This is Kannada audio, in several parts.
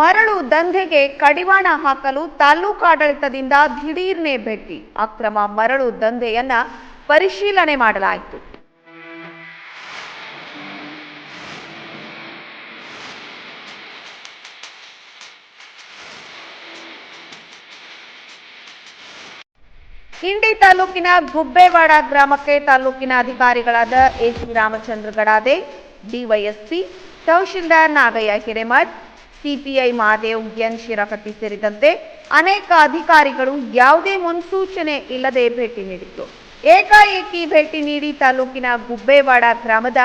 ಮರಳು ದಂಧೆಗೆ ಕಡಿವಾಣ ಹಾಕಲು ತಾಲೂಕಾಡಳಿತದಿಂದ ದಿಢೀರ್ನೆ ಭೇಟಿ. ಅಕ್ರಮ ಮರಳು ದಂಧೆಯನ್ನ ಪರಿಶೀಲನೆ ಮಾಡಲಾಯಿತು. ಹಿಂಡಿ ತಾಲೂಕಿನ ಗುಬ್ಬೇವಾಡ ಗ್ರಾಮಕ್ಕೆ ತಾಲೂಕಿನ ಅಧಿಕಾರಿಗಳಾದ AC Ramachandra Gadade DYSP tahsildar Nagayya Hiremath CPI Mahadev N Shirakatti ಸೇರಿದಂತೆ ಅನೇಕ ಅಧಿಕಾರಿಗಳು ಯಾವುದೇ ಮುನ್ಸೂಚನೆ ಇಲ್ಲದೆ ಭೇಟಿ ನೀಡಿತ್ತು ಏಕಾಏಕಿ ಭೇಟಿ ನೀಡಿ ತಾಲೂಕಿನ ಗುಬ್ಬೇವಾಡ ಗ್ರಾಮದ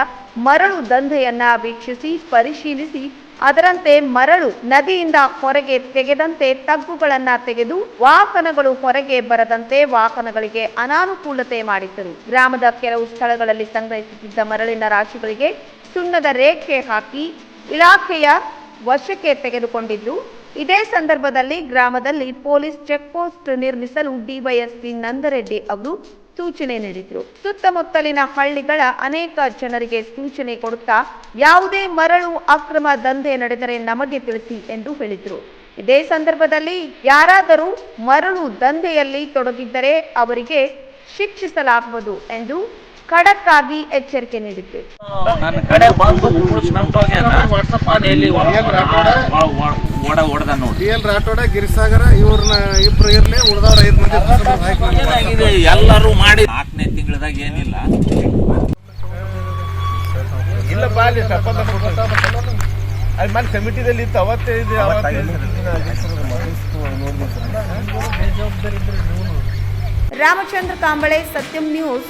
ಮರಳು ದಂಧೆಯನ್ನ ವೀಕ್ಷಿಸಿ ಪರಿಶೀಲಿಸಿ, ಅದರಂತೆ ಮರಳು ನದಿಯಿಂದ ಹೊರಗೆ ತೆಗೆದಂತೆ ತಗ್ಗುಗಳನ್ನ ತೆಗೆದು ವಾಹನಗಳು ಹೊರಗೆ ಬರದಂತೆ ವಾಹನಗಳಿಗೆ ಅನಾನುಕೂಲತೆ ಮಾಡಿದ್ದರು. ಗ್ರಾಮದ ಕೆಲವು ಸ್ಥಳಗಳಲ್ಲಿ ಸಂಗ್ರಹಿಸುತ್ತಿದ್ದ ಮರಳಿನ ರಾಶಿಗಳಿಗೆ ಸುಣ್ಣದ ರೇಖೆ ಹಾಕಿ ಇಲಾಖೆಯ ವಶಕ್ಕೆ ತೆಗೆದುಕೊಂಡಿದ್ದು, ಇದೇ ಸಂದರ್ಭದಲ್ಲಿ ಗ್ರಾಮದಲ್ಲಿ ಪೊಲೀಸ್ ಚೆಕ್ ಪೋಸ್ಟ್ ನಿರ್ಮಿಸಲು ಡಿವೈಎಸ್ಪಿ ನಂದರೆಡ್ಡಿ ಅವರು ಸೂಚನೆ ನೀಡಿದ್ರು. ಸುತ್ತಮುತ್ತಲಿನ ಹಳ್ಳಿಗಳ ಅನೇಕ ಜನರಿಗೆ ಸೂಚನೆ ಕೊಡುತ್ತಾ, ಯಾವುದೇ ಮರಳು ಅಕ್ರಮ ದಂಧೆ ನಡೆದರೆ ನಮಗೆ ತಿಳಿಸಿ ಎಂದು ಹೇಳಿದ್ರು. ಇದೇ ಸಂದರ್ಭದಲ್ಲಿ ಯಾರಾದರೂ ಮರಳು ದಂಧೆಯಲ್ಲಿ ತೊಡಗಿದ್ದರೆ ಅವರಿಗೆ ಶಿಕ್ಷಿಸಲಾಗುವುದು ಎಂದು ಖಡಕ್ ಆಗಿ ಎಚ್ಚರಿಕೆ ನೀಡಿದ್ರು ನನ್ನ ಕಡೆ ಉಳಿಸ್ಕೊಂಡು ಹೋಗ್ಯಾನ ಮನೆಯಲ್ಲಿ ಓಡ ಓಡ್ದ ನೋಡಿ. ಎಲ್ ರಾಠೋಡ ಗಿರಿಸಾಗರ ಇವ್ರನ್ನ ಇಬ್ರು ಇರ್ಲಿ ಉಳಿದವ್ರ ಐದ್ ಮಂದಿ ಎಲ್ಲರೂ ಮಾಡಿ. ನಾಲ್ಕನೇ ತಿಂಗಳದಾಗ ಏನಿಲ್ಲ. ಇಲ್ಲಪ್ಪ ಅಲ್ಲಿ ಸಪ್ಪಂದ ಅಲ್ಲಿ ಮನೆ ಕಮಿಟಿದಲ್ಲಿ ಇತ್ತು ಅವತ್ತೇ ಇದೆ ಅವತ್ತೇ ರಾಮಚಂದ್ರ ಕಾಂಬಳೆ ಸತ್ಯಂ ನ್ಯೂಸ್.